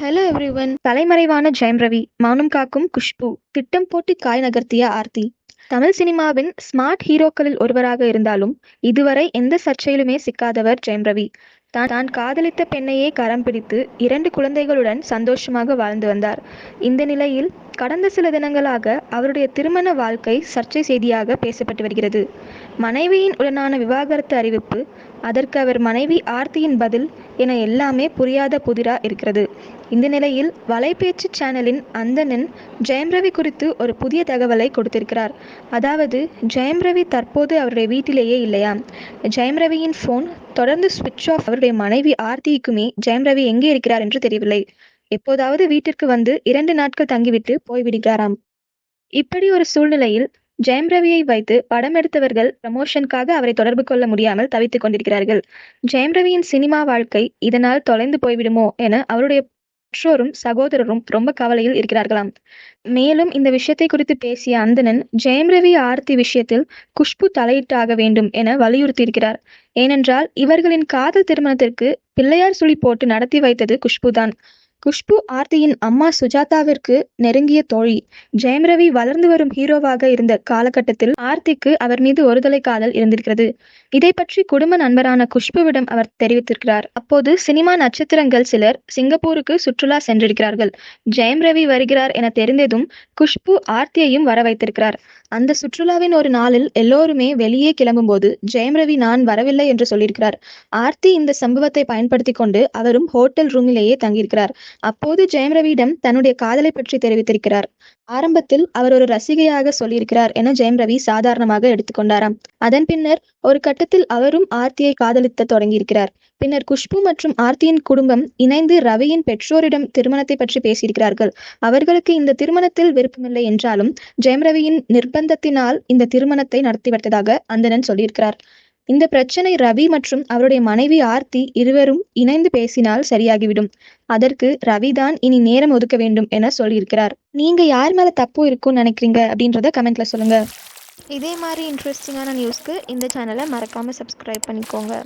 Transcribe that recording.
Hello everyone தலைமறைவான ஜெயம் ரவி மௌனம் காக்கும் குஷ்பு திட்டம் போட்டு காய் நகர்த்திய ஆர்த்தி. தமிழ் சினிமாவின் ஸ்மார்ட் ஹீரோக்களில் ஒருவராக இருந்தாலும் இதுவரை எந்த சர்ச்சையிலுமே சிக்காதவர் ஜெயம் ரவி. தான் தான் காதலித்த பெண்ணையே கரம் பிடித்து இரண்டு குழந்தைகளுடன் சந்தோஷமாக வாழ்ந்து வந்தார். இந்த நிலையில் கடந்த சில தினங்களாக அவருடைய திருமண வாழ்க்கை சர்ச்சை செய்தியாக பேசப்பட்டு வருகிறது. மனைவியின் உடனான விவாகரத்து அறிவிப்பு அதற்கு அவர் மனைவி ஆர்த்தியின் பதில் என எல்லாமே புரியாத புதிரா இருக்கிறது. இந்த நிலையில் வலைபேச்சு சேனலின் அந்தணன் ஜெயம் ரவி குறித்து ஒரு புதிய தகவலை கொடுத்திருக்கிறார். அதாவது ஜெயம் ரவி தற்போது அவருடைய வீட்டிலேயே இல்லையாம் ஜெயம் ரவியின் ஃபோன் தொடர்ந்து சுவிட்ச் ஆஃப் அவருடைய மனைவி ஆர்த்திக்குமே ஜெயம் ரவி எங்கே இருக்கிறார் என்று தெரியவில்லை. எப்போதாவது வீட்டிற்கு வந்து இரண்டு நாட்கள் தங்கிவிட்டு போய்விடுகிறாராம் இப்படி ஒரு சூழ்நிலையில் ஜெயம் ரவியை வைத்து படம் எடுத்தவர்கள் ப்ரமோஷனுக்காக அவரை தொடர்பு கொள்ள முடியாமல் தவித்துக் கொண்டிருக்கிறார்கள். ஜெயம் ரவியின் சினிமா வாழ்க்கை இதனால் தொலைந்து போய்விடுமோ என அவருடைய பெற்றோரும் சகோதரரும் ரொம்ப கவலையில் இருக்கிறார்களாம். மேலும் இந்த விஷயத்தை குறித்து பேசிய அந்தணன் ஜெயம் ரவி ஆர்த்தி விஷயத்தில் குஷ்பு தலையிட்டாக வேண்டும் என வலியுறுத்தியிருக்கிறார். ஏனென்றால் இவர்களின் காதல் திருமணத்திற்கு பிள்ளையார் சுழி போட்டு நடத்தி வைத்தது குஷ்பு தான் குஷ்பு ஆர்த்தியின் அம்மா சுஜாதாவிற்கு நெருங்கிய தோழி. ஜெயம் ரவி வளர்ந்து வரும் ஹீரோவாக இருந்த காலகட்டத்தில் ஆர்த்திக்கு அவர் மீது ஒருதலை காதல் இருந்திருக்கிறது. இதை பற்றி குடும்ப நண்பரான குஷ்புவிடம் அவர் தெரிவித்திருக்கிறார். அப்போது சினிமா நட்சத்திரங்கள் சிலர் சிங்கப்பூருக்கு சுற்றுலா சென்றிருக்கிறார்கள். ஜெயம் ரவி வருகிறார் என தெரிந்ததும் குஷ்பு ஆர்த்தியையும் வர வைத்திருக்கிறார் அந்த சுற்றுலாவின் ஒரு நாளில் எல்லோருமே வெளியே கிளம்பும்போது ஜெயம் ரவி நான் வரவில்லை என்று சொல்லியிருக்கிறார். ஆர்த்தி இந்த சம்பவத்தை பயன்படுத்தி கொண்டு அவரும் ஹோட்டல் ரூமிலேயே தங்கியிருக்கிறார். அப்போது ஜெயம் ரவியிடம் தன்னுடைய காதலை பற்றி தெரிவித்திருக்கிறார். ஆரம்பத்தில் அவர் ஒரு ரசிகையாக சொல்லியிருக்கிறார் என ஜெயம் ரவி சாதாரணமாக எடுத்துக்கொண்டாராம் அதன் பின்னர் ஒரு கட்டத்தில் அவரும் ஆர்த்தியை காதலித்த தொடங்கியிருக்கிறார். பின்னர் குஷ்பு மற்றும் ஆர்த்தியின் குடும்பம் இணைந்து ரவியின் பெற்றோரிடம் திருமணத்தை பற்றி பேசியிருக்கிறார்கள். அவர்களுக்கு இந்த திருமணத்தில் விருப்பமில்லை என்றாலும் ஜெயம் ரவியின் ஒப்பந்தத்தினால் இந்த திருமணத்தை நடத்தி வைத்ததாக அந்தணன் சொல்லியிருக்கிறார். இந்த பிரச்சனை ரவி மற்றும் அவருடைய மனைவி ஆர்த்தி இருவரும் இணைந்து பேசினால் சரியாகிவிடும். அதற்கு ரவிதான் இனி நேரம் ஒதுக்க வேண்டும் என சொல்லியிருக்கிறார். நீங்க யார் மேல தப்பு இருக்கும்னு நினைக்கிறீங்க அப்படின்றத கமெண்ட்ல சொல்லுங்க. இதே மாதிரி இன்ட்ரெஸ்டிங்கான நியூஸ்க்கு இந்த சேனலை மறக்காம சப்ஸ்கிரைப் பண்ணிக்கோங்க.